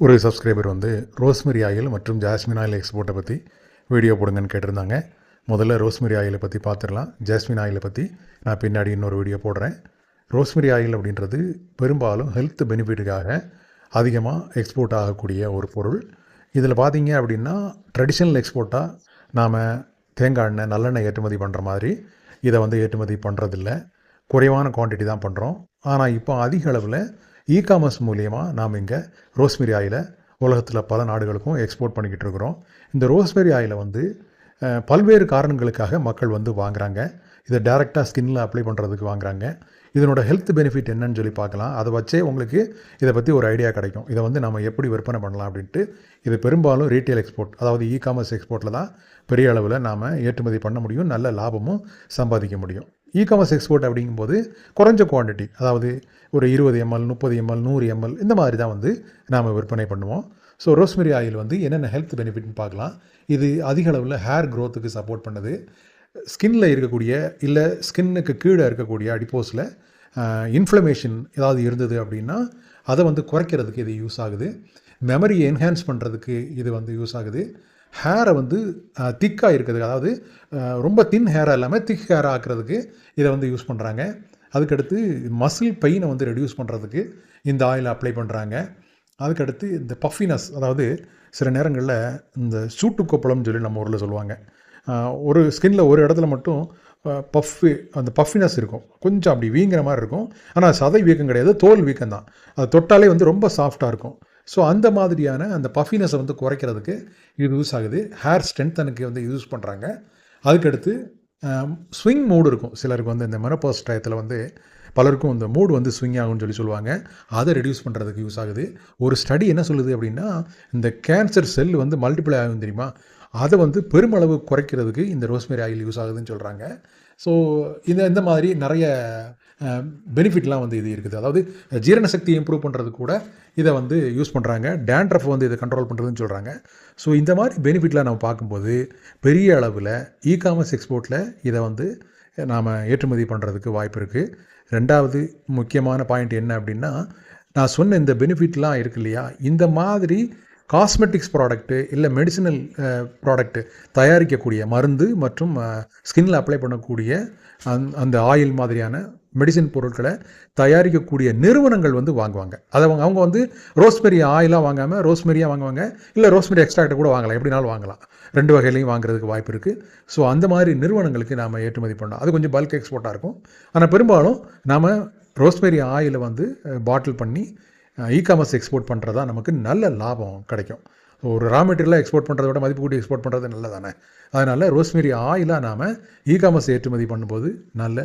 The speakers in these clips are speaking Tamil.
ஒரு சப்ஸ்கிரைபர் வந்து ரோஸ்மெரி ஆயில் மற்றும் ஜாஸ்மின் ஆயில் எக்ஸ்போர்ட்டை பற்றி வீடியோ போடுங்கன்னு கேட்டிருந்தாங்க. முதல்ல ரோஸ்மெரி ஆயிலை பற்றி பார்த்துடலாம். ஜாஸ்மின் ஆயிலை பற்றி நான் பின்னாடி இன்னொரு வீடியோ போடுறேன். ரோஸ்மெரி ஆயில் அப்படின்றது பெரும்பாலும் ஹெல்த் பெனிஃபிட்டுக்காக அதிகமாக எக்ஸ்போர்ட் ஆகக்கூடிய ஒரு பொருள். இதில் பார்த்தீங்க அப்படின்னா ட்ரெடிஷ்னல் எக்ஸ்போர்ட்டாக நாம் தேங்காய் எண்ணெய் நல்லெண்ணெய் ஏற்றுமதி பண்ணுற மாதிரி இதை வந்து ஏற்றுமதி பண்ணுறதில்ல குறைவான குவான்டிட்டி தான் பண்ணுறோம் ஆனால் இப்போ அதிக அளவில் இ காமர்ஸ் மூலியமாக நாம் இங்கே ரோஸ்மெரி ஆயிலை உலகத்தில் பல நாடுகளுக்கும் எக்ஸ்போர்ட் பண்ணிக்கிட்டு இருக்கிறோம். இந்த ரோஸ்மெரி ஆயிலை வந்து பல்வேறு காரணங்களுக்காக மக்கள் வந்து வாங்குகிறாங்க இதை டைரெக்டாக ஸ்கின்னில் அப்ளை பண்ணுறதுக்கு வாங்குறாங்க. இதனோட ஹெல்த் பெனிஃபிட் என்னன்னு சொல்லி பார்க்கலாம். அதை வச்சே உங்களுக்கு இதை பற்றி ஒரு ஐடியா கிடைக்கும். இதை வந்து நம்ம எப்படி விற்பனை பண்ணலாம் அப்படின்ட்டு இது பெரும்பாலும் ரீட்டைல் எக்ஸ்போர்ட் அதாவது இ காமர்ஸ் எக்ஸ்போர்ட்டில் தான் பெரிய அளவில் நாம் ஏற்றுமதி பண்ண முடியும். நல்ல லாபமும் சம்பாதிக்க முடியும். இ காமர்ஸ் எக்ஸ்போர்ட் அப்படிங்கும்போது குறைஞ்ச குவாண்டிட்டி அதாவது ஒரு இருபது எம்எல் முப்பது எம்எல் நூறு எம்எல் இந்த மாதிரி தான் வந்து நாம் விற்பனை பண்ணுவோம். ஸோ ரோஸ்மெரி ஆயில் வந்து என்னென்ன ஹெல்த் பெனிஃபிட்னு பார்க்கலாம். இது அதிக அளவில் ஹேர் க்ரோத்துக்கு சப்போர்ட் பண்ணுது. ஸ்கின்ல இருக்கக்கூடிய இல்லை ஸ்கின்னுக்கு கீழே இருக்கக்கூடிய அடிப்போஸில் இன்ஃப்ளமேஷன் ஏதாவது இருந்தது அப்படின்னா அதை வந்து குறைக்கிறதுக்கு இது யூஸ் ஆகுது. மெமரியை என்ஹான்ஸ் பண்ணுறதுக்கு இது வந்து யூஸ் ஆகுது. ஹேரை வந்து திக்காக இருக்கிறதுக்கு அதாவது ரொம்ப தின் ஹேராக இல்லாமல் திக் ஹேராக ஆக்கிறதுக்கு இதை வந்து யூஸ் பண்ணுறாங்க அதுக்கடுத்து மசில் பெயினை வந்து ரெடியூஸ் பண்ணுறதுக்கு இந்த ஆயில் அப்ளை பண்ணுறாங்க அதுக்கடுத்து இந்த பஃபினஸ் அதாவது சில நேரங்களில் இந்த சூட்டு கொப்பளம்னு சொல்லி நம்ம ஊரில் சொல்லுவாங்க. ஒரு ஸ்கின்ல ஒரு இடத்துல மட்டும் பஃப்பு அந்த பஃபினஸ் இருக்கும். கொஞ்சம் அப்படி வீங்குற மாதிரி இருக்கும். ஆனால் சதை வீக்கம் கிடையாது தோல் வீக்கம் தான் அது தொட்டாலே வந்து ரொம்ப சாஃப்டாக இருக்கும். ஸோ அந்த மாதிரியான அந்த பஃபினஸை வந்து குறைக்கிறதுக்கு இது யூஸ் ஆகுது. ஹேர் ஸ்ட்ரென்த்தனுக்கு வந்து யூஸ் பண்ணுறாங்க அதுக்கடுத்து ஸ்விங் மூடு இருக்கும். சிலருக்கு வந்து இந்த மெனப்போஸ் டயத்தில் வந்து பலருக்கும் இந்த மூடு வந்து ஸ்விங் ஆகும்னு சொல்லி சொல்லுவாங்க. அதை ரெடியூஸ் பண்ணுறதுக்கு யூஸ் ஆகுது. ஒரு ஸ்டடி என்ன சொல்லுது அப்படின்னா இந்த கேன்சர் செல் வந்து மல்டிப்ளை ஆகும் தெரியுமா? அதை வந்து பெருமளவு குறைக்கிறதுக்கு இந்த ரோஸ்மெரி ஆயில் யூஸ் ஆகுதுன்னு சொல்கிறாங்க ஸோ இந்த இந்த மாதிரி நிறைய பெனிஃபிட்லாம் வந்து இது இருக்குது. அதாவது ஜீரண சக்தியை இம்ப்ரூவ் பண்ணுறது கூட இதை வந்து யூஸ் பண்ணுறாங்க டேண்ட்ரஃப் வந்து இதை கண்ட்ரோல் பண்ணுறதுன்னு சொல்கிறாங்க ஸோ இந்த மாதிரி பெனிஃபிட்லாம் நம்ம பார்க்கும்போது பெரிய அளவில் இ காமர்ஸ் எக்ஸ்போர்ட்டில் இதை வந்து நாம் ஏற்றுமதி பண்ணுறதுக்கு வாய்ப்பு இருக்குது ரெண்டாவது முக்கியமான பாயிண்ட் என்ன அப்படின்னா நான் சொன்ன இந்த பெனிஃபிட்லாம் இருக்கு இல்லையா? இந்த மாதிரி காஸ்மெட்டிக்ஸ் ப்ராடக்ட்டு இல்லை மெடிசினல் ப்ராடக்ட்டு தயாரிக்கக்கூடிய மருந்து மற்றும் ஸ்கின்னில் அப்ளை பண்ணக்கூடிய அந் அந்த ஆயில் மாதிரியான மெடிசின் பொருட்களை தயாரிக்கக்கூடிய நிறுவனங்கள் வந்து வாங்குவாங்க. அதை அவங்க அவங்க வந்து ரோஸ்மெரி ஆயிலாக வாங்காமல் ரோஸ்மெரியாக வாங்குவாங்க. இல்லை ரோஸ்மெரி எக்ஸ்ட்ராக்டை கூட வாங்கலாம். எப்படினாலும் வாங்கலாம். ரெண்டு வகையிலையும் வாங்குறதுக்கு வாய்ப்பு இருக்குது ஸோ அந்த மாதிரி நிறுவனங்களுக்கு நாம் ஏற்றுமதி பண்ணோம் அது கொஞ்சம் பல்க் எக்ஸ்போர்ட்டாக இருக்கும். ஆனால் பெரும்பாலும் நாம் ரோஸ்மெரி ஆயிலை வந்து பாட்டில் பண்ணி இ காமர்ஸ் எக்ஸ்போர்ட் பண்ணுறதா நமக்கு நல்ல லாபம் கிடைக்கும். ஒரு ரா மெட்டீரியலாக எக்ஸ்போர்ட் பண்ணுறத விட மதிப்பு கூட்டி எக்ஸ்போர்ட் பண்ணுறது நல்லதானே? அதனால் ரோஸ்மெரி ஆயிலாக நாம் இ காமர்ஸ் ஏற்றுமதி பண்ணும்போது நல்ல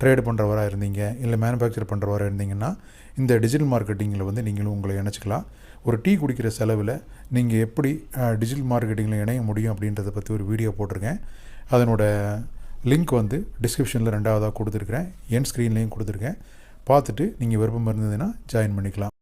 ட்ரேடு பண்ணுறவராக இருந்தீங்க இல்லை மேனுஃபேக்சர் பண்ணுறவராக இருந்தீங்கன்னா இந்த டிஜிட்டல் மார்க்கெட்டிங்கில் வந்து நீங்களும் உங்களை இணைச்சிக்கலாம். ஒரு டீ குடிக்கிற செலவில் நீங்கள் எப்படி டிஜிட்டல் மார்க்கெட்டிங்கில் இணைய முடியும் அப்படின்றத பற்றி ஒரு வீடியோ போட்டிருக்கேன். அதனோட லிங்க் வந்து டிஸ்கிரிப்ஷனில் ரெண்டாவதாக கொடுத்துருக்குறேன். என் ஸ்க்ரீன்லேயும் கொடுத்துருக்கேன். பார்த்துட்டு நீங்கள் விருப்பம் இருந்ததுன்னா ஜாயின் பண்ணிக்கலாம்.